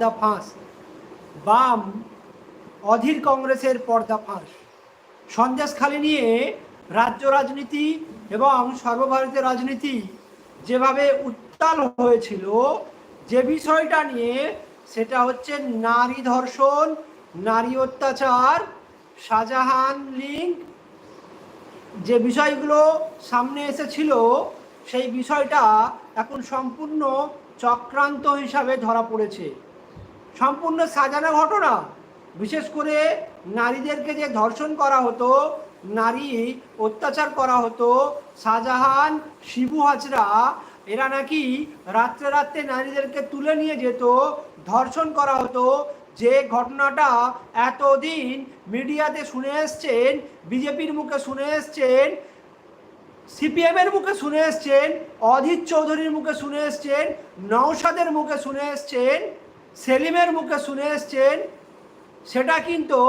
পর্দা ফাঁস বাম অধীর কংগ্রেসের পর্দা ফাঁস সন্দেশখালি নিয়ে রাজ্য রাজনীতি এবং সর্বভারতীয় রাজনীতি যেভাবে উত্তাল হয়েছিল, যে বিষয়টা নিয়ে সেটা হচ্ছে নারী ধর্ষণ, নারী অত্যাচার, শাহজাহান লিঙ্ক, যে বিষয়গুলো সামনে এসেছিল, সেই বিষয়টা এখন সম্পূর্ণ চক্রান্ত হিসাবে ধরা পড়েছে। সম্পূর্ণ সাজানো ঘটনা। বিশেষ করে নারীদেরকে যে ধর্ষণ করা হতো, নারী অত্যাচার করা হতো, শাহজাহান, শিবু হাজরা, এরা নাকি রাত্রে রাত্রে নারীদেরকে তুলে নিয়ে যেত, ধর্ষণ করা হতো। যে ঘটনাটা এতদিন মিডিয়াতে শুনে এসছেন, বিজেপির মুখে শুনে এসছেন, সিপিএমের মুখে শুনে এসছেন, অধীর চৌধুরীর মুখে শুনে এসছেন, নওশাদের মুখে শুনে এসছেন সেলিমের মুখে শুনে এসছেন, সেটা কিন্তু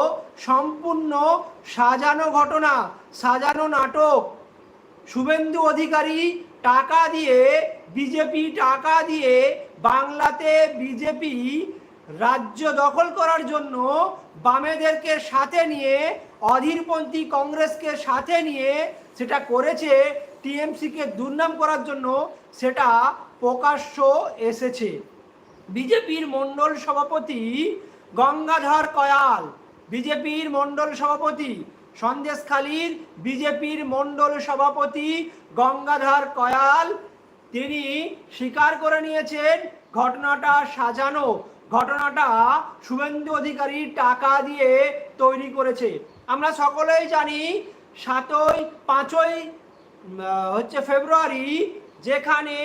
সম্পূর্ণ সাজানো ঘটনা, সাজানো নাটক। শুভেন্দু অধিকারী টাকা দিয়ে, বিজেপি টাকা দিয়ে বাংলাতে বিজেপি রাজ্য দখল করার জন্য বামেদেরকে সাথে নিয়ে, অধীরপন্থী কংগ্রেসকে সাথে নিয়ে সেটা করেছে, টিএমসিকে দুর্নাম করার জন্য সেটা প্রকাশ্য এসেছে। বিজেপির মণ্ডল সভাপতি গঙ্গাধর কয়াল। বিজেপির মণ্ডল সভাপতি সন্দেশখালীর বিজেপির মণ্ডল সভাপতি গঙ্গাধর কয়াল। তিনি স্বীকার করে নিয়েছেন, ঘটনাটা সাজানো। ঘটনাটা শুভেন্দু অধিকারী টাকা দিয়ে তৈরি করেছে। আমরা সকলেই জানি, সাতই, পাঁচই হচ্ছে ফেব্রুয়ারি, যেখানে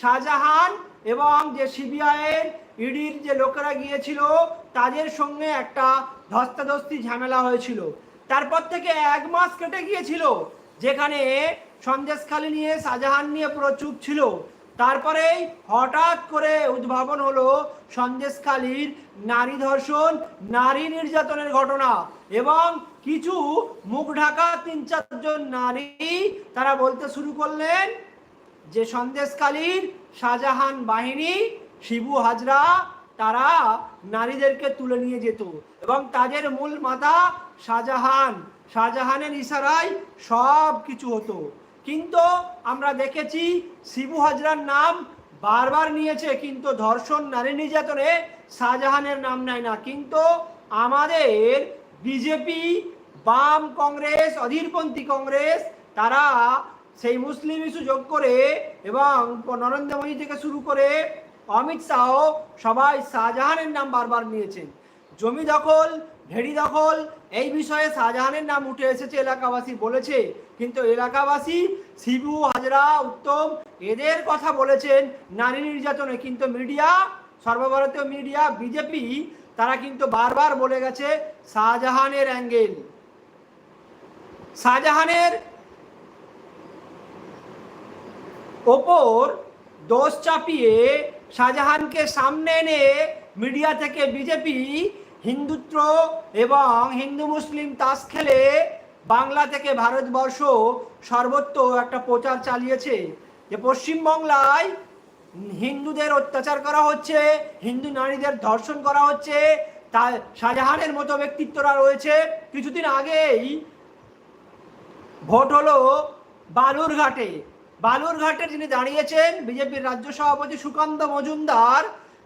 শাহজাহান এবং যে সিবিআইয়ের ইডির যে লোকেরা গিয়েছিল, তাদের সঙ্গে একটা ধস্তাধস্তি ঝামেলা হয়েছিল। তারপর থেকে এক মাস কেটে গিয়েছিল, যেখানে সন্দেশখালি নিয়ে, শাহজাহান নিয়ে পুরো চুপ ছিল। তারপরেই হঠাৎ করে উদ্ভাবন হলো সন্দেশখালীর নারী ধর্ষণ, নারী নির্যাতনের ঘটনা এবং কিছু মুখ ঢাকা তিন চারজন নারী তারা বলতে শুরু করলেন যে সন্দেশকালীর শাহজাহান বাহিনী শিবু হাজরা, তারা নারীদেরকে তুলে নিয়ে যেত এবং তাদের মূল মাথা শাহজাহান। শাহজাহানের ইশারায় সব কিছু হতো। কিন্তু আমরা দেখেছি শিবু হাজরার নাম বারবার নিয়েছে, কিন্তু ধর্ষণ, নারী নির্যাতনে শাহজাহানের নাম নেয় না। কিন্তু আমাদের বিজেপি, বাম কংগ্রেস, অধীরপন্থী কংগ্রেস, তারা সেই মুসলিম ইস্যু যোগ করে এবং নরেন্দ্র মোদী থেকে শুরু করে অমিত শাহ সবাই শাহজাহানের নাম বারবার নিয়েছেন। জমি দখল, ভেড়ি দখল, এই বিষয়ে শাহজাহানের নাম উঠে এসেছে এলাকাবাসী বলেছে। কিন্তু এলাকাবাসী শিবু, হাজরা, উত্তম এদের কথা বলেছেন নারী নির্যাতনে। কিন্তু মিডিয়া, সর্বভারতীয় মিডিয়া, বিজেপি, তারা কিন্তু বারবার বলে গেছে শাহজাহানের অ্যাঙ্গেল। শাহজাহানের ওপর দোষ চাপিয়ে শাহজাহানকে সামনে এনে মিডিয়া থেকে বিজেপি, হিন্দুত্ব এবং হিন্দু মুসলিম তাস খেলে বাংলা থেকে ভারতবর্ষ সর্বত্র একটা প্রচার চালিয়েছে। যে পশ্চিমবাংলায় হিন্দুদের অত্যাচার করা হচ্ছে, হিন্দু নারীদের ধর্ষণ করা হচ্ছে, তা শাহজাহানের মতো ব্যক্তিত্বরা রয়েছে। কিছুদিন আগেই ভোট হলো বালুরঘাটে। বালুরঘাটে যিনি দাঁড়িয়েছেন বিজেপির রাজ্য সভাপতি সুকান্ত মজুমদার,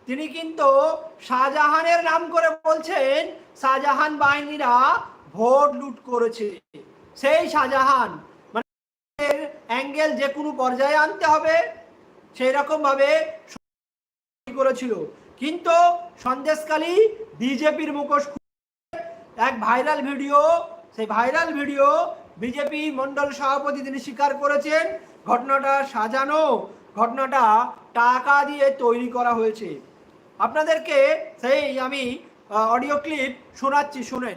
তিনি কিন্তু শাহজাহানের নাম করে বলছেন, শাহজাহান বাহিনীরা ভোট লুট করেছে। সেই শাহজাহান মানে অ্যাঙ্গেল যে কোনো পর্যায়ে আনতে হবে সেই রকম ভাবে করেছিল। কিন্তু সন্দেশকালী বিজেপির মুখোশ এক ভাইরাল ভিডিও, সেই ভাইরাল ভিডিও বিজেপি মন্ডল সভাপতি তিনি স্বীকার করেছেন, ঘটনাটা সাজানো, ঘটনাটা টাকা দিয়ে তৈরি করা হয়েছে। আপনাদেরকে সেই আমি অডিও ক্লিপ শোনাচ্ছি, শুনেন।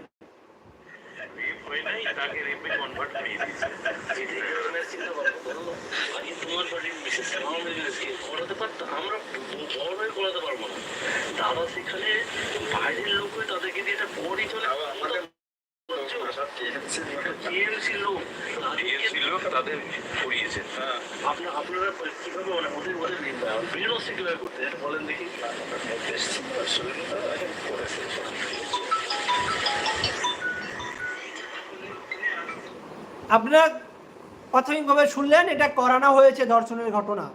আমরা পারব না দাদা সেখানে বাইরের লোক হয়ে তাদেরকে দিয়ে এটা পরই চলে তাও আমাদের দশ মাস টিএমসি লোক টিএমসি লোক তাদের আপনার কীভাবে মানে ওদের ওদের বিনষ্ট কীভাবে করতে বলেন দেখি। আপনারা প্রাথমিকভাবে শুনলেন এটা করানো হয়েছে ধর্ষণের ঘটনা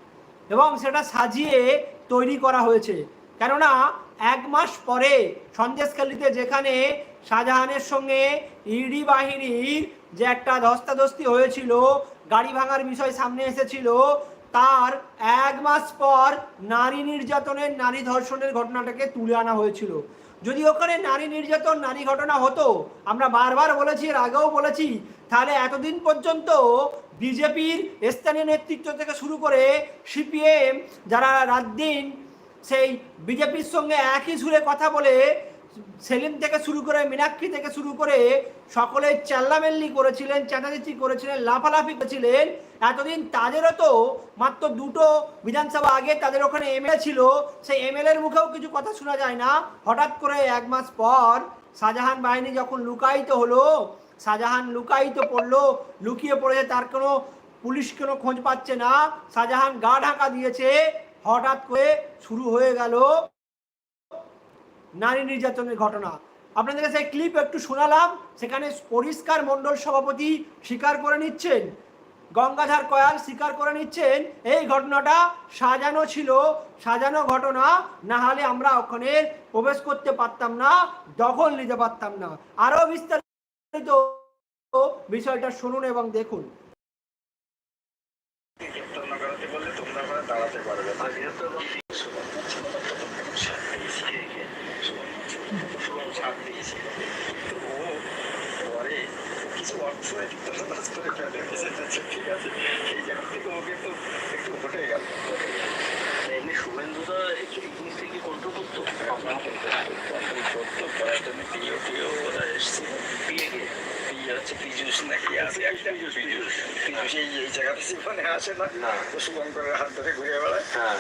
এবং সেটা সাজিয়ে তৈরি করা হয়েছে। কেননা এক মাস পরে সন্দেশখালিতে যেখানে শাহজাহানের সঙ্গে ইডি বাহিনীর যে একটা ধস্তাধস্তি হয়েছিল গাড়ি ভাঙার বিষয় সামনে এসেছিল, তার এক মাস পর নারী নির্যাতনের নারী ধর্ষণের ঘটনাটাকে তুলে আনা হয়েছিল। যদি ওখানে নারী নির্যাতন, নারী ঘটনা হতো, আমরা বারবার বলেছি, এর আগেও বলেছি, তাহলে এতদিন পর্যন্ত বিজেপির স্থানীয় নেতৃত্ব থেকে শুরু করে সিপিএম, যারা রাত দিন সেই বিজেপির সঙ্গে একই সুরে কথা বলে সেলিম থেকে শুরু করে, মীনাক্ষী থেকে শুরু করে সকলে চেল্লামেল্লি করেছিলেন চেঁচাচেচি করেছিলেন, লাফালাফি করেছিলেন। এতদিন তাদেরও তো মাত্র দুটো বিধানসভা আগে তাদের ওখানে এমএলএ ছিল। সেই এমএলএর মুখেও কিছু কথা শোনা যায় না। হঠাৎ করে এক মাস পর শাহজাহান বাহিনী যখন লুকায়িত হলো, শাহজাহান লুকায়িত পড়ল, লুকিয়ে পড়েছে, তার কোনো পুলিশ কোনো খোঁজ পাচ্ছে না। শাহজাহান গা ঢাকা দিয়েছে। হঠাৎ করে শুরু হয়ে গেল নারী নির্যাতনের ঘটনা। আপনাদেরকে সেই ক্লিপ একটু শোনালাম, সেখানে পরিষ্কার মণ্ডল সভাপতি স্বীকার করে নিচ্ছেন, গঙ্গাধার কয়াল স্বীকার করে নিচ্ছেন, এই ঘটনাটা সাজানো ছিল, সাজানো ঘটনা, না হলে আমরা ওখানে প্রবেশ করতে পারতাম না, দখল নিতে পারতাম না। আরও বিস্তারিত বিষয়টা শুনুন এবং দেখুন। দাঁড়াতে পারবে না আর গ্রেপ্তার করতে শুভম ছাড় দিয়েছে তো ও পরে কিছু অর্থনৈতিক তলবাস করে ফেলে বুঝেছে ঠিক আছে সেই জায়গা থেকে ওকে তো একটু ঘটে গেল এমনি শুভেন্দুদা একটু এই জিনিসটা কি কন্ট্রোল করতো আপনার কন্ট্রোল করতো করার জন্য পিও টিও ওরা এসছে বিয়ে গিয়ে পিও হচ্ছে পীযুষ নাকি আছে একটা পীযুষ পীযুষ এই এই জায়গাতে জীবনে আসে না না। ও শুভঙ্করের হাত ধরে ঘুরে বেড়ায় হ্যাঁ।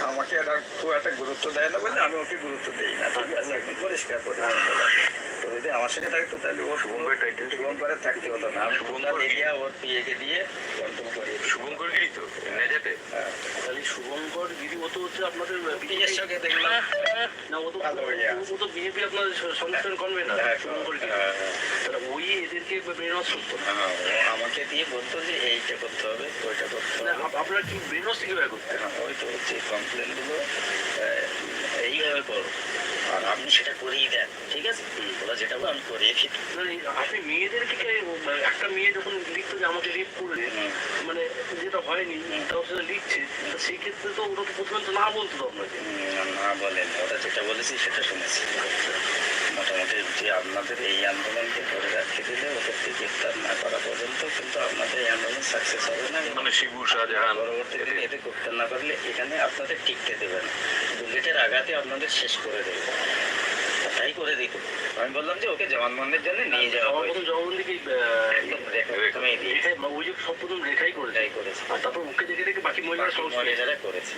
আমাকে খুব একটা গুরুত্ব দেয় না বলে আমি ওকে গুরুত্ব দিই না পরিষ্কার করে যদি আমার সঙ্গে থাকতো তাহলে ও শুভঙ্করের title টা কি? শুভঙ্করের থাকতে হতো না। শুভঙ্কর শুভঙ্কর এরিয়া ওর পিএকে দিয়ে কন্ট্রোল করিয়ে শুভঙ্কর গিরি তো নেজাতে? হ্যাঁ। তাহলে শুভঙ্কর দিদি ও তো হচ্ছে আপনাদের পিএর সঙ্গে দেখলাম। না ও তো। ও তো বিজেপি আপনাদের হ্যাঁ, শুভঙ্কর গিরি হ্যাঁ, হ্যাঁ। তাহলে ওই এদেরকে ব্রেনওয়াশ করতো না হ্যাঁ, ও আমাকে দিয়ে বলতো যে এইটা করতে হবে ওইটা করতে হবে। আপ- আপনারা কি ব্রেনওয়াশ কীভাবে করতেন হ্যাঁ, ওই তো হচ্ছে কমপ্লেনগুলো এইভাবে করো। আর আপনি সেটা করিয়ে দেন ঠিক আছে? ওরা যেটা বলে আমি করিয়ে দিই। না, আপনি মেয়েদেরকে কে- একটা মেয়ে যখন লিখতো যে আমাকে রেপ করে হুম। মানে যেটা হয়নি তাও সেটা লিখছে সেক্ষেত্রে তো ওরা তো প্রথমে তো না বলতো আপনাকে। না বলেন। ওরা যেটা বলেছি সেটা শুনেছি। মোটামুটি যে আপনাদের এই আন্দোলনকে ধরে রাখতে দিলে ওদেরকে গ্রেপ্তার না করা পর্যন্ত কিন্তু আপনাদের এই আন্দোলন সাকসেস হবে না। মানে শিবু শাহজাহান পরবর্তী দিনে এদের গ্রেপ্তার না করলে এখানে আপনাদের টিকতে দেবে না। বুলেটের আঘাতে আপনাদের শেষ করে দেবে। তাই করে দিত। আমি বললাম যে ওকে জবানবন্দির জন্য নিয়ে যাওয়া প্রথম দিয়ে ওই যে সব প্রথম রেখাই করে এটাই করেছে। আর তারপর ওকে দেখে দেখে বাকি মহিলারা সমস্ত মহিলারা করেছে।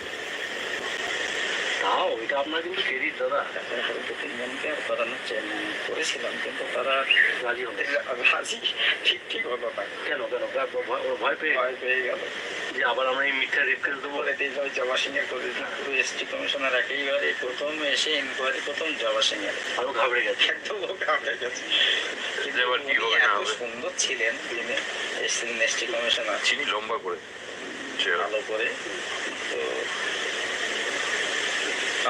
তাও এটা আপনার কিন্তু ক্রেডিট দাদা। তারপরে হয়তো তিনজনকে আর করানোর চেন করেছিলাম কিন্তু তারা রাজি হতে রাজি? ঠিক ঠিক হলো না। কেন কেন? ভয়- ভয় পেয়ে ভয় পেয়ে গেল। যে আবার আমরা এই মিথ্যা কেস দেবো? বলে দিয়ে ওই জবা সিং এর পুরো এসটি কমিশনার একেবারে প্রথম এসে ইনকোয়ারি প্রথম জবা সিং এর আরও ঘাবড়ে গেছে। একদম ঘাবড়ে গেছে। না? সুন্দর ছিলেন তিনি এসছিলেন এসটি কমিশনার। চিনি লম্বা করে। ভালো করে। তো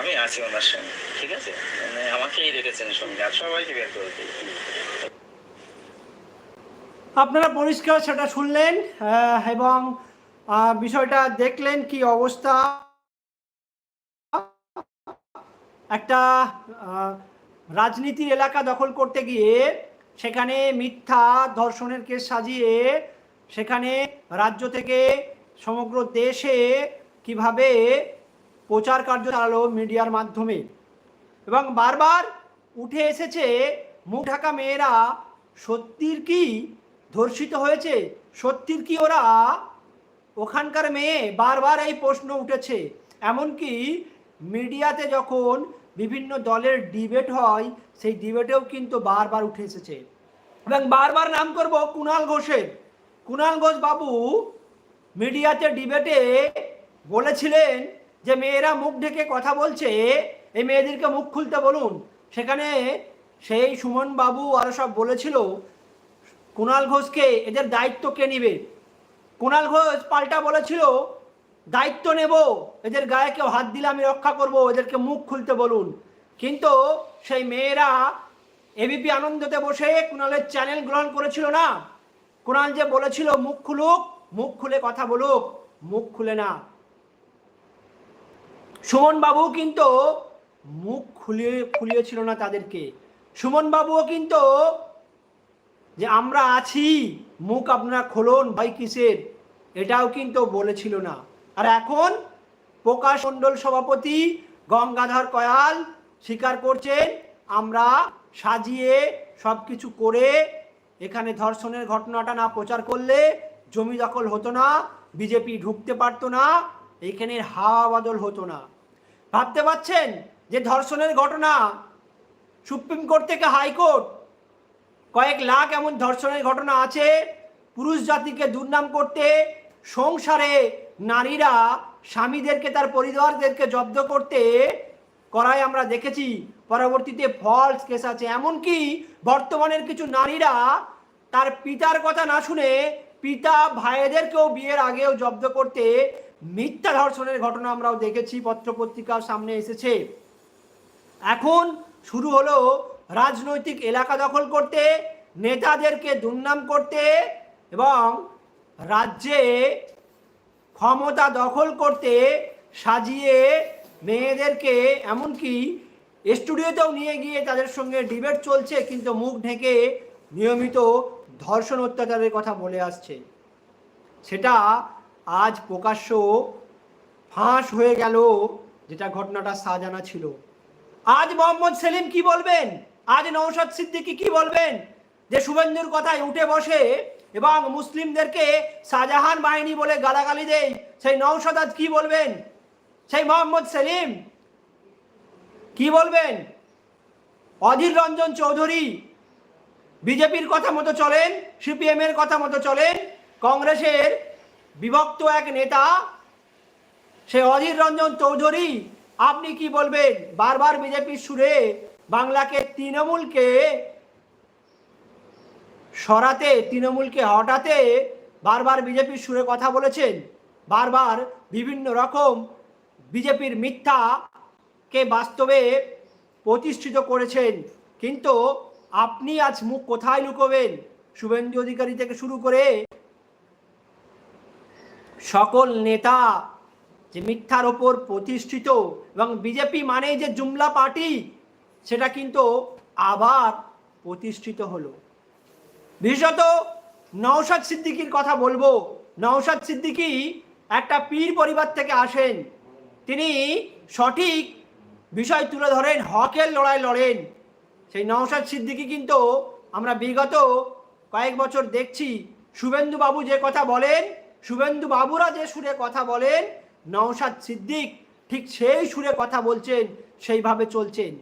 আমি আছি ওনার সঙ্গে, ঠিক আছে? মানে আমাকেই রেখেছেন সঙ্গে, আর সবাইকে বের করে আপনারা পরিষ্কার সেটা শুনলেন এবং বিষয়টা দেখলেন কি অবস্থা। একটা রাজনীতির এলাকা দখল করতে গিয়ে সেখানে মিথ্যা ধর্ষণের কেস সাজিয়ে সেখানে রাজ্য থেকে সমগ্র দেশে কীভাবে প্রচার কার্য চালালো মিডিয়ার মাধ্যমে। এবং বারবার উঠে এসেছে, মুখ ঢাকা মেয়েরা সত্যির কি ধর্ষিত হয়েছে? সত্যির কি ওরা? ওখানকার মেয়ে বারবার এই প্রশ্ন উঠেছে। এমনকি মিডিয়াতে যখন বিভিন্ন দলের ডিবেট হয়, সেই ডিবেটেও কিন্তু বারবার উঠে এসেছে। এবং বারবার নাম করব কুণাল ঘোষের। কুণাল ঘোষ বাবু মিডিয়াতে ডিবেটে বলেছিলেন যে মেয়েরা মুখ ঢেকে কথা বলছে, এই মেয়েদেরকে মুখ খুলতে বলুন। সেখানে সেই সুমন বাবু আরও সব বলেছিল, কুণাল ঘোষকে এদের দায়িত্ব কে নিবে? কুণাল ঘোষ পাল্টা বলেছিল, দায়িত্ব নেব, এদের গায়ে কেউ হাত দিলে আমি রক্ষা করব, এদেরকে মুখ খুলতে বলুন। কিন্তু সেই মেয়েরা এবিপি আনন্দতে বসে কুণালের চ্যানেল গ্রহণ করেছিল না। কুণাল যে বলেছিল, মুখ খুলুক, মুখ খুলে কথা বলুক, মুখ খুলে না। সুমন বাবু কিন্তু মুখ খুলিয়ে খুলিয়েছিল না তাদেরকে। সুমন বাবুও কিন্তু যে আমরা আছি, মুখ আপনারা খোলন ভাই কিসের? এটাও কিন্তু বলেছিল না। আর এখন প্রকাশ মণ্ডল সভাপতি গঙ্গাধর কয়াল স্বীকার করছেন, আমরা সাজিয়ে সব কিছু করে এখানে ধর্ষণের ঘটনাটা না প্রচার করলে জমি দখল হতো না, বিজেপি ঢুকতে পারতো না, এখানে হাওয়া বদল হতো না। ভাবতে পারছেন যে ধর্ষণের ঘটনা সুপ্রিম কোর্ট থেকে হাইকোর্ট? কয়েক লাখ এমন ধর্ষণের ঘটনা আছে, পুরুষ জাতিকে দুর্নাম করতে সংসারে নারীরা স্বামীদেরকে, তার পরিবারদেরকে জব্দ করতে করায় আমরা দেখেছি। পরবর্তীতে ফলস কেস আছে। এমনকি বর্তমানের কিছু নারীরা তার পিতার কথা না শুনে পিতা ভাইদেরকেও বিয়ের আগেও জব্দ করতে মিথ্যা ধর্ষণের ঘটনা আমরাও দেখেছি পত্রপত্রিকার সামনে এসেছে। এখন শুরু হলো রাজনৈতিক এলাকা দখল করতে, নেতাদেরকে দুর্নাম করতে এবং রাজ্যে ক্ষমতা দখল করতে সাজিয়ে মেয়েদেরকে এমনকি স্টুডিওতেও নিয়ে গিয়ে তাদের সঙ্গে ডিবেট চলছে, কিন্তু মুখ ঢেকে নিয়মিত ধর্ষণ অত্যাচারের কথা বলে আসছে। সেটা আজ প্রকাশ্য ফাঁস হয়ে গেল যেটা ঘটনাটা সাজানা ছিল। আজ মোহাম্মদ সেলিম কি বলবেন? আজ নৌশাদ সিদ্দিকি কি বলবেন? যে শুভেন্দুর কথায় উঠে বসে এবং মুসলিমদেরকে শাহজাহান বাহিনী বলে গালাগালি দেয়, সেই নৌশাদ আজ কি বলবেন? সেই মোহাম্মদ সেলিম কি বলবেন? অধীর রঞ্জন চৌধুরী বিজেপির কথা মতো চলেন সিপিএম এর কথা মতো চলেন, কংগ্রেসের বিভক্ত এক নেতা, সে অধীর রঞ্জন চৌধুরী, আপনি কি বলবেন? বারবার বিজেপির সুরে বাংলাকে তৃণমূলকে সরাতে, তৃণমূলকে হটাতে বারবার বিজেপির সুরে কথা বলেছেন। বারবার বিভিন্ন রকম বিজেপির মিথ্যাকে বাস্তবে প্রতিষ্ঠিত করেছেন। কিন্তু আপনি আজ মুখ কোথায় লুকোবেন? শুভেন্দু অধিকারী থেকে শুরু করে সকল নেতা যে মিথ্যার ওপর প্রতিষ্ঠিত এবং বিজেপি মানে যে জুমলা পার্টি, সেটা কিন্তু আবার প্রতিষ্ঠিত হলো। বিশেষত নওশাদ সিদ্দিকির কথা বলব। নওশাদ সিদ্দিকি একটা পীর পরিবার থেকে আসেন। তিনি সঠিক বিষয় তুলে ধরেন, হকের লড়াই লড়েন। সেই নওশাদ সিদ্দিকি কিন্তু আমরা বিগত কয়েক বছর দেখছি শুভেন্দুবাবু যে কথা বলেন শুভেন্দু বাবুরা যে সুরে কথা বলেন, নওশাদ সিদ্দিক ঠিক সেই সুরে কথা বলছেন, সেইভাবে চলছেন।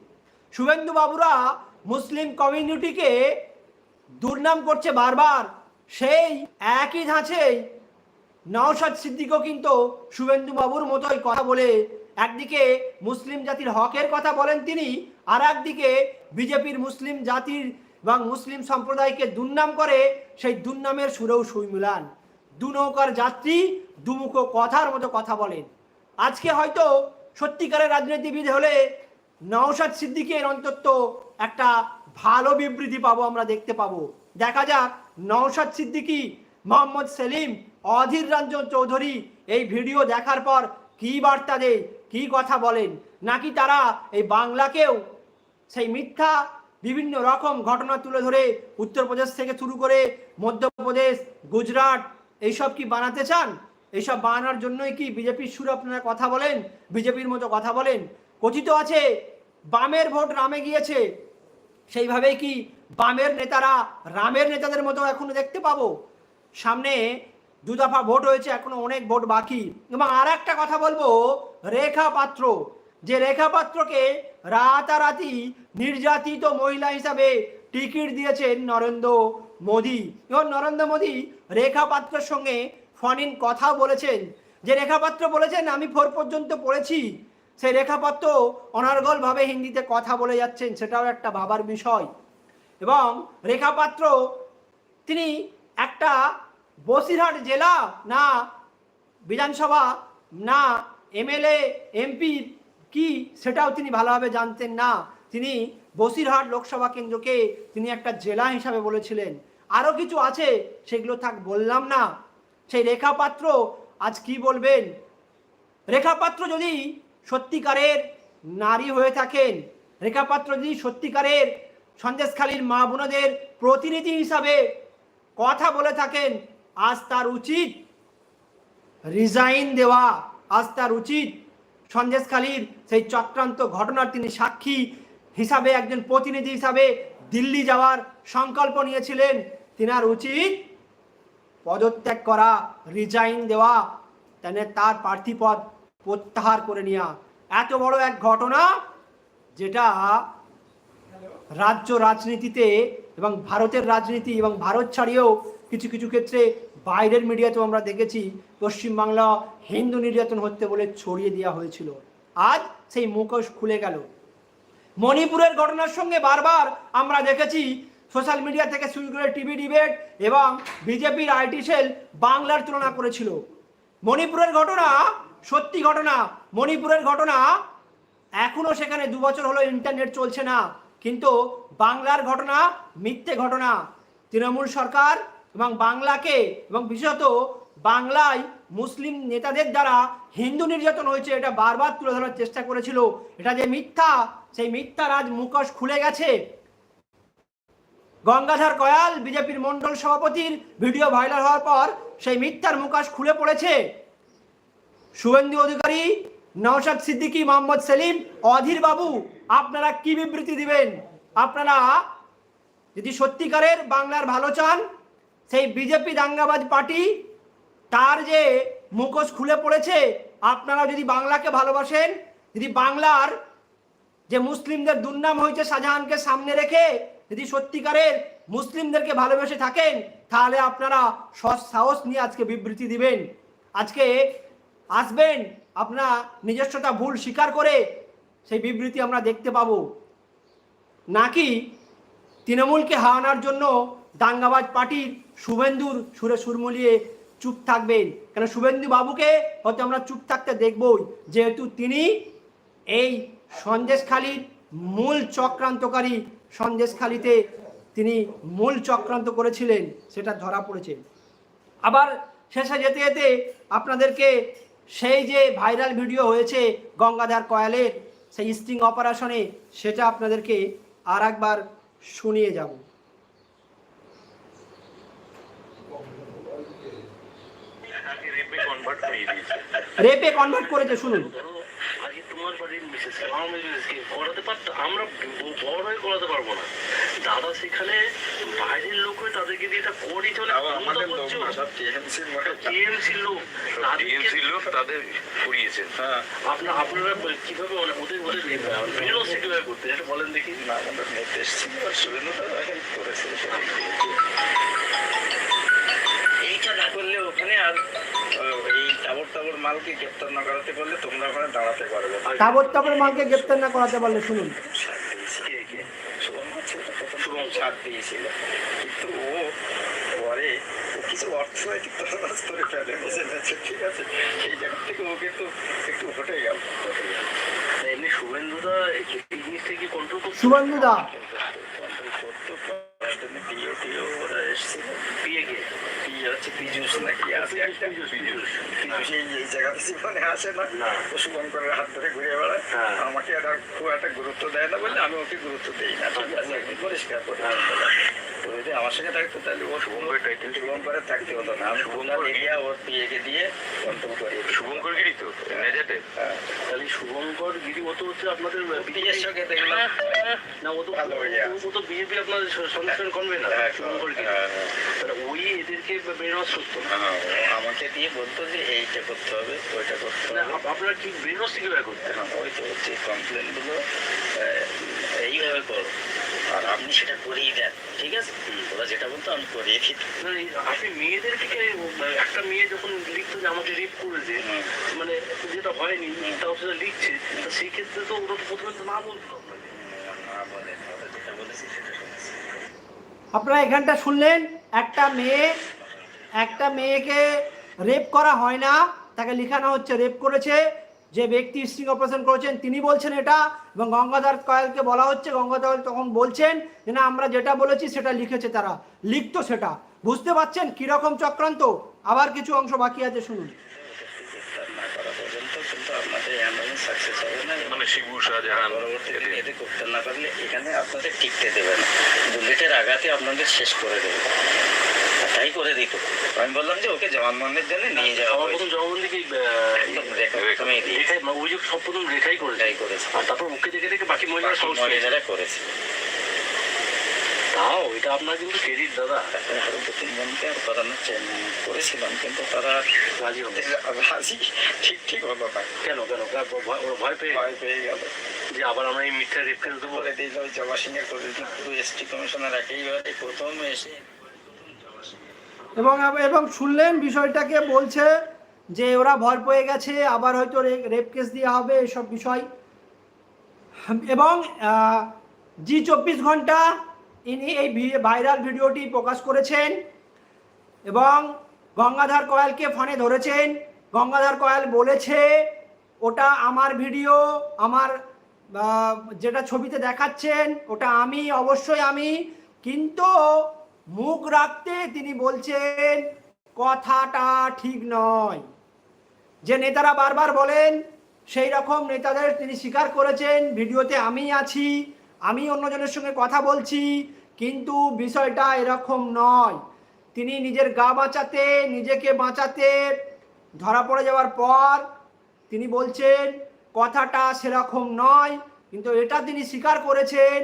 শুভেন্দু বাবুরা মুসলিম কমিউনিটিকে দুর্নাম করছে বারবার। সেই একই ধাঁচেই নওশাদ সিদ্দিকও কিন্তু শুভেন্দু বাবুর মতোই কথা বলে। একদিকে মুসলিম জাতির হকের কথা বলেন তিনি আর একদিকে বিজেপির মুসলিম জাতির এবং মুসলিম সম্প্রদায়কে দুর্নাম করে, সেই দুর্নামের সুরেও সুই মিলান। দু নৌকার যাত্রী দুমুখো কথার মতো কথা বলেন। আজকে হয়তো সত্যিকারের রাজনীতিবিদ হলে নওশাদ সিদ্দিকের অন্তত একটা ভালো বিবৃতি পাবো আমরা দেখতে পাবো। দেখা যাক নওশাদ সিদ্দিকি, মোহাম্মদ সেলিম, অধীর রঞ্জন চৌধুরী এই ভিডিও দেখার পর কি বার্তা দেয়, কি কথা বলেন? নাকি তারা এই বাংলাকেও সেই মিথ্যা বিভিন্ন রকম ঘটনা তুলে ধরে উত্তরপ্রদেশ থেকে শুরু করে মধ্যপ্রদেশ, গুজরাট এইসব কি বানাতে চান? এইসব বানানোর জন্যই কি বিজেপির সুর আপনারা কথা বলেন? বিজেপির মতো কথা বলেন? কথিত আছে, বামের ভোট রামে গিয়েছে। সেইভাবেই কি বামের নেতারা রামের নেতাদের মতো এখনও দেখতে পাবো? সামনে দু দফা ভোট হয়েছে, এখনও অনেক ভোট বাকি। এবং আর একটা কথা বলব, রেখা পাত্র। যে রেখা পাত্রকে রাতারাতি নির্যাতিত মহিলা হিসাবে টিকিট দিয়েছেন নরেন্দ্র মোদী। এবং নরেন্দ্র মোদী রেখা পাত্রের সঙ্গে ফনিন কথা বলেছেন। যে রেখা পাত্র বলেছেন, আমি ফোর পর্যন্ত পড়েছি। সেই রেখাপাত্র অনর্গলভাবে হিন্দিতে কথা বলে যাচ্ছেন, সেটাও একটা ভাবার বিষয়। এবং রেখাপাত্র, তিনি একটা বসিরহাট জেলা না বিধানসভা না এমএলএ, এমপি কি, সেটাও তিনি ভালোভাবে জানতেন না। তিনি বসিরহাট লোকসভা কেন্দ্রকে তিনি একটা জেলা হিসাবে বলেছিলেন। আরও কিছু আছে, সেগুলো থাক, বললাম না। সেই রেখাপাত্র আজ কি বলবেন? রেখাপাত্র যদি সত্যিকারের নারী হয়ে থাকেন, রেখাপাত্র যদি সত্যিকারের সন্দেশখালীর মা বোনদের প্রতিনিধি হিসাবে কথা বলে থাকেন, আজ তার উচিত রিজাইন দেওয়া, আজ তার উচিত সন্দেশখালীর সেই চক্রান্ত ঘটনার তিনি সাক্ষী হিসাবে একজন প্রতিনিধি হিসাবে দিল্লি যাওয়ার সংকল্প নিয়েছিলেন। তিনার উচিত পদত্যাগ করা রিজাইন দেওয়া, তেনে তার প্রার্থী পদ প্রত্যাহার করে নেওয়া। এত বড় এক ঘটনা যেটা রাজ্য রাজনীতিতে এবং ভারতের রাজনীতি এবং ভারত ছাড়িয়েও কিছু কিছু ক্ষেত্রে বাইরের মিডিয়াতেও আমরা দেখেছি, পশ্চিমবাংলা হিন্দু নির্যাতন হতে বলে ছড়িয়ে দেওয়া হয়েছিল। আজ সেই মুখোশ খুলে গেল। মণিপুরের ঘটনার সঙ্গে বারবার আমরা দেখেছি সোশ্যাল মিডিয়া থেকে শুরু করে টিভি ডিবেট এবং বিজেপির আইটি সেল বাংলার তুলনা করেছিল। মণিপুরের ঘটনা সত্যি ঘটনা। মণিপুরের ঘটনা এখনও সেখানে দু বছর হলো ইন্টারনেট চলছে না। কিন্তু বাংলার ঘটনা মিথ্যে ঘটনা। তৃণমূল সরকার এবং বাংলাকে এবং বিশেষত বাংলায় মুসলিম নেতাদের দ্বারা হিন্দু নির্যাতন হয়েছে, এটা বারবার তুলে ধরার চেষ্টা করেছিল। এটা যে মিথ্যা, সেই মিথ্যা রাজ মুখোশ খুলে গেছে। গঙ্গাধর কয়াল, বিজেপির মন্ডল সভাপতির ভিডিও ভাইরাল হওয়ার পর সেই মিথ্যার মুখোশ খুলে পড়েছে। শুভেন্দু অধিকারী, নওশাদ সিদ্দিকী, মোহাম্মদ সেলিম, অধীর বাবু, আপনারা কি বিবৃতি দিবেন? আপনারা যদি সত্যিকারের বাংলার ভালো চান, সেই বিজেপি দাঙ্গাবাজ পার্টি তার যে মুখোশ খুলে পড়েছে আপনারা যদি বাংলাকে ভালোবাসেন, যদি বাংলার যে মুসলিমদের দুর্নাম হয়েছে শাহজাহানকে সামনে রেখে যদি সত্যিকারের মুসলিমদেরকে ভালোবেসে থাকেন, তাহলে আপনারা সৎ সাহস নিয়ে আজকে বিবৃতি দিবেন। আজকে আসবেন, আপনার নিজস্বতা ভুল স্বীকার করে সেই বিবৃতি আমরা দেখতে পাবো। নাকি তৃণমূলকে হারানোর জন্য দাঙ্গাবাজ পার্টির শুভেন্দুর সুরে সুর মিলিয়ে চুপ থাকবেন। কেন শুভেন্দু বাবুকে হয়তো আমরা চুপ থাকতে দেখবই। যেহেতু তিনি এই সন্দেশখালীর মূল চক্রান্তকারী সন্দেশখালীতে তিনি মূল চক্রান্ত করেছিলেন, সেটা ধরা পড়েছে। আবার শেষে যেতে যেতে আপনাদেরকে সেই যে ভাইরাল ভিডিও হয়েছে গঙ্গাধার কয়ালের, সেই স্টিং অপারেশনে, সেটা আপনাদেরকে আর একবার শুনিয়ে যাব তাকে রেপে কনভার্ট করিয়ে দিয়েছে রেপে কনভার্ট করেছে শুনুন। তোমার বাড়ির মিসেস আমার করাতে পারতো? আমরা বড় হয়ে করাতে পারব না। দাদা সেখানে বাইরের লোক তাদেরকে দিয়ে এটা করি চলে আমাদের লোক না, সব TMC র মতো। টিএমসির লোক। তাদেরকে লোক তাদের করিয়েছেন আপনার আপনারা কীভাবে ওদের ওদের বিরোধী কীভাবে করতে এটা বলেন দেখি। না, আমাদের নির্দেশ ছিল, আর সুরেন্দ্র হেল্প করেছে। এইটা না করলে ওখানে আর এই তাবর তাবর মালকে গ্রেপ্তার না করাতে পারলে তোমরা ওখানে দাঁড়াতে পারবে। তাবর তাবর মালকে গ্রেপ্তার না করাতে পারলে শুনুন? শুভম ছাড় দিয়েছিল। কিন্তু ও পরে ও কিছু অর্থনৈতিক তহবাজ করে ফেলে। বুঝে ঠিক আছে? সেই জায়গা থেকে ও কিন্তু একটু হটে গেল। এমনি শুভেন্দুদা এই জিনিসটা কি কন্ট্রোল করতে সুবন্ধুদা কন্ট্রোল করতো করার বিয়ে ওরা এসেছিল বিয়ে গিয়ে? বিয়ে হচ্ছে নাকি? আছে একটা পিজুস এই এই জায়গাতে জীবনে আসে না। ও শুভঙ্করের হাত ধরে ঘুরে বেড়ায়। হ্যাঁ। আমাকে এটা খুব একটা গুরুত্ব দেয় না বলে আমি ওকে গুরুত্ব দিই না। ঠিক আছে একদম পরিষ্কার করে আমার সঙ্গে থাকতো তাহলে ও শুভঙ্কর শুভঙ্করের থাকতে হতো না আমি শুভঙ্কর এরিয়া ওর পিএকে দিয়ে কন্ট্রোল দিই। শুভঙ্কর গিরি তো নেজাটে হ্যাঁ। তাহলে শুভঙ্কর গিরি ও তো হচ্ছে আপনাদের পিএর সঙ্গে দেখলাম। না ও তো। ও তো বিজেপি আপনাদের সংস্থান করবে না হ্যাঁ, শুভঙ্কর গিরি হ্যাঁ, হ্যাঁ। তাহলে ওই করতো আমাকে দিয়ে বলতো যে এইটা করতে হবে ওইটা করতে হবে। আপনারা কি বেরোস কীভাবে করতেন হ্যাঁ, ওই তো হচ্ছে কমপ্লেনগুলো এইভাবে করো। আর আপনি সেটা করিয়ে দেন ঠিক আছে? ওরা যেটা বলতো আমি করিয়ে দিই। আপনি মেয়েদেরকে কে- একটা মেয়ে যখন লিখতো যে আমাকে রেপ করেছে মানে যেটা হয়নি তাও সেটা লিখছে তা সেই ক্ষেত্রে তো ওরা তো প্রথমে তো না বলতো। না ওরা যেটা বলেছি সেটা আপনারা এখানটা শুনলেন একটা মেয়ে একটা মেয়েকে রেপ করা হয় না তাকে লিখানো হচ্ছে রেপ করেছে যে ব্যক্তি স্ট্রিং অপারেশন করেছেন তিনি বলছেন এটা এবং গঙ্গাধর কয়েলকে বলা হচ্ছে গঙ্গাধর তখন বলছেন যে না আমরা যেটা বলেছি সেটা লিখেছে তারা লিখতো সেটা। বুঝতে পারছেন কীরকম চক্রান্ত? আবার কিছু অংশ বাকি আছে শুনুন। মানে শিবু শাহজাহান এতে করতে না পারলে এখানে আপনাদের টিকতে দেবে না। বুলেটের আঘাতে আপনাদের শেষ করে দেবে। তাই করে দিত। আমি বললাম যে ওকে জবানবন্দির জন্য নিয়ে যাওয়া প্রথম কি প্রথমেই দিয়েছে। রেখাই অভিযোগ সব প্রথম রেখাই করেছে। তারপর ওকে দেখে দেখে বাকি মহিলারা করেছে। তাও এটা আপনার কিন্তু ক্রেডিট দাদা। দু তিনজনকে আর করানোর করেছিলাম কিন্তু তারা রাজি হবে রাজি। ঠিক ঠিক হলো না। কেন কেন? ওরা ভয়- পেয়ে ভয় পেয়ে গেল। যে আবার আমরা এই মিথ্যা কেস দেবো। বলে দিল জবা সিং এর করে পুরো এসটি কমিশনার একেবারে প্রথম এসে এবং এবং শুনলেন বিষয়টাকে, বলছে যে ওরা ভর পেয়ে গেছে, আবার হয়তো রেপ কেস দেওয়া হবে, এসব বিষয়। এবং জি চব্বিশ ঘণ্টা ইনি এই ভাইরাল ভিডিওটি প্রকাশ করেছেন এবং গঙ্গাধর কয়ালকে ফোনে ধরেছেন। গঙ্গাধর কয়াল বলেছে, ওটা আমার ভিডিও, আমার যেটা ছবিতে দেখাচ্ছেন, ওটা আমি, অবশ্যই আমি। কিন্তু মুখ রাখতে তিনি বলছেন, কথাটা ঠিক নয়। যে নেতারা বারবার বলেন, সেই রকম নেতাদের তিনি স্বীকার করেছেন, ভিডিওতে আমি আছি, আমি অন্যজনের সঙ্গে কথা বলছি, কিন্তু বিষয়টা এরকম নয়। তিনি নিজের গা বাঁচাতে, নিজেকে বাঁচাতে ধরা পড়ে যাওয়ার পর তিনি বলছেন, কথাটা সেরকম নয়। কিন্তু এটা তিনি স্বীকার করেছেন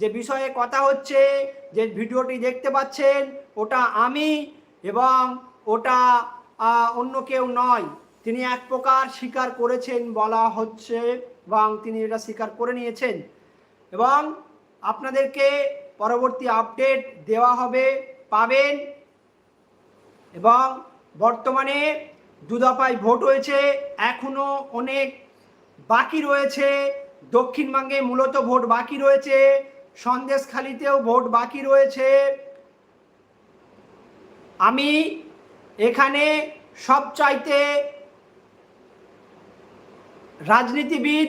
যে বিষয়ে কথা হচ্ছে, যে ভিডিওটি দেখতে পাচ্ছেন, ওটা আমি এবং ওটা অন্য কেউ নয়। তিনি এক প্রকার স্বীকার করেছেন বলা হচ্ছে এবং তিনি এটা স্বীকার করে নিয়েছেন। এবং আপনাদেরকে পরবর্তী আপডেট দেওয়া হবে, পাবেন। এবং বর্তমানে দু দফায় ভোট হয়েছে, এখনও অনেক বাকি রয়েছে। দক্ষিণবঙ্গে মূলত ভোট বাকি রয়েছে। সন্দেশখালিতেও ভোট বাকি রয়েছে। আমি এখানে সবচাইতে রাজনীতিবিদ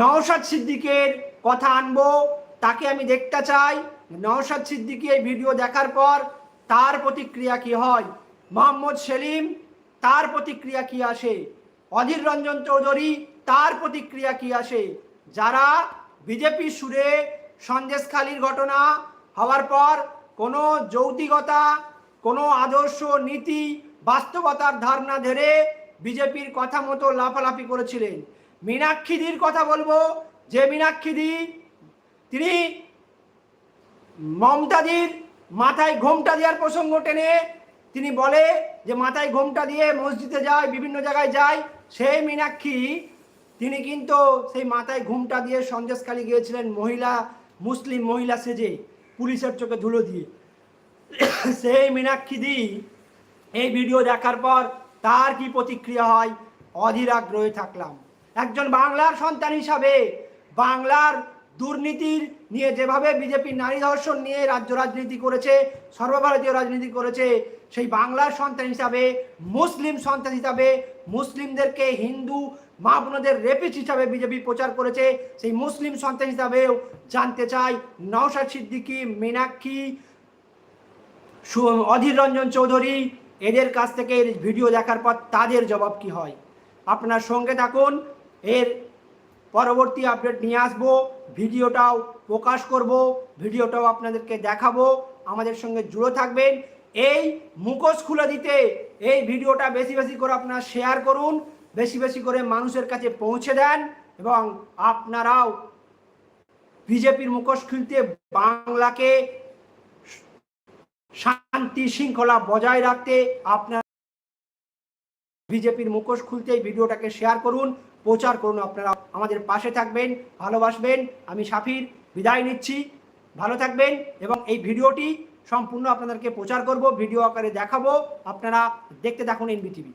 নওশাদ সিদ্দিকের কথা আনব, তাকে আমি দেখতে চাই। নওশাদ সিদ্দিকি এই ভিডিও দেখার পর তার প্রতিক্রিয়া কি হয়? মোহাম্মদ সেলিম, তার প্রতিক্রিয়া কি আসে? অধীর রঞ্জন চৌধুরী, তার প্রতিক্রিয়া কি আসে? যারা বিজেপি সুরে সন্দেশখালির ঘটনা হওয়ার পর কোনো যৌতিকতা, কোনো আদর্শ নীতি, বাস্তবতার ধারণা ধরে বিজেপির কথা মতো লাফালাফি করেছিলেন। মীনাক্ষীদির কথা বলব, যে মীনাক্ষীদি, তিনি মমতাদির মাথায় ঘোমটা দেওয়ার প্রসঙ্গ টেনে তিনি বলে যে মাথায় ঘোমটা দিয়ে মসজিদে যায়, বিভিন্ন জায়গায় যায়, সেই মীনাক্ষী, তিনি কিন্তু সেই মাথায় ঘুমটা দিয়ে সন্দেশখালি গিয়েছিলেন মহিলা মুসলিম মহিলা সেজে পুলিশের চোখে ধুলো দিয়ে। সেই মীনাক্ষী দি এই ভিডিও দেখার পর তার কি প্রতিক্রিয়া হয়? অধীর আগ্রহে থাকলাম। একজন বাংলার সন্তান হিসাবে বাংলার দুর্নীতির নিয়ে যেভাবে বিজেপি নারী ধর্ষণ নিয়ে রাজ্য রাজনীতি করেছে, সর্বভারতীয় রাজনীতি করেছে, সেই বাংলার সন্তান হিসাবে, মুসলিম সন্তান হিসাবে মুসলিমদেরকে হিন্দু মা রেপিস্ট হিসাবে বিজেপি প্রচার করেছে। সেই মুসলিম সন্তান হিসাবেও জানতে চাই নওশাদ সিদ্দিকী, মীনাক্ষী অধীর রঞ্জন চৌধুরী, এদের কাছ থেকে এই ভিডিও দেখার পর তাদের জবাব কি হয়? আপনার সঙ্গে থাকুন, এর পরবর্তী আপডেট নিয়ে আসব, ভিডিওটাও প্রকাশ করব, ভিডিওটাও আপনাদেরকে দেখাবো, আমাদের সঙ্গে জুড়ে থাকবেন। এই মুখোশ খুলে দিতে এই ভিডিওটা বেশি বেশি করে আপনারা শেয়ার করুন। বেশি বেশি করে মানুষের কাছে পৌঁছে দেন এবং আপনারাও বিজেপির মুখোশ খুলতে বাংলাকে শান্তি শৃঙ্খলা বজায় রাখতে আপনার বিজেপির মুখোশ খুলতে এই ভিডিওটাকে শেয়ার করুন, প্রচার করুন আপনারা। আমাদের পাশে থাকবেন, ভালোবাসবেন। আমি সাফির, বিদায় নিচ্ছি। ভালো থাকবেন এবং এই ভিডিওটি সম্পূর্ণ আপনাদেরকে প্রচার করব, ভিডিও আকারে দেখাবো। আপনারা দেখতে থাকুন এনবিটিভি।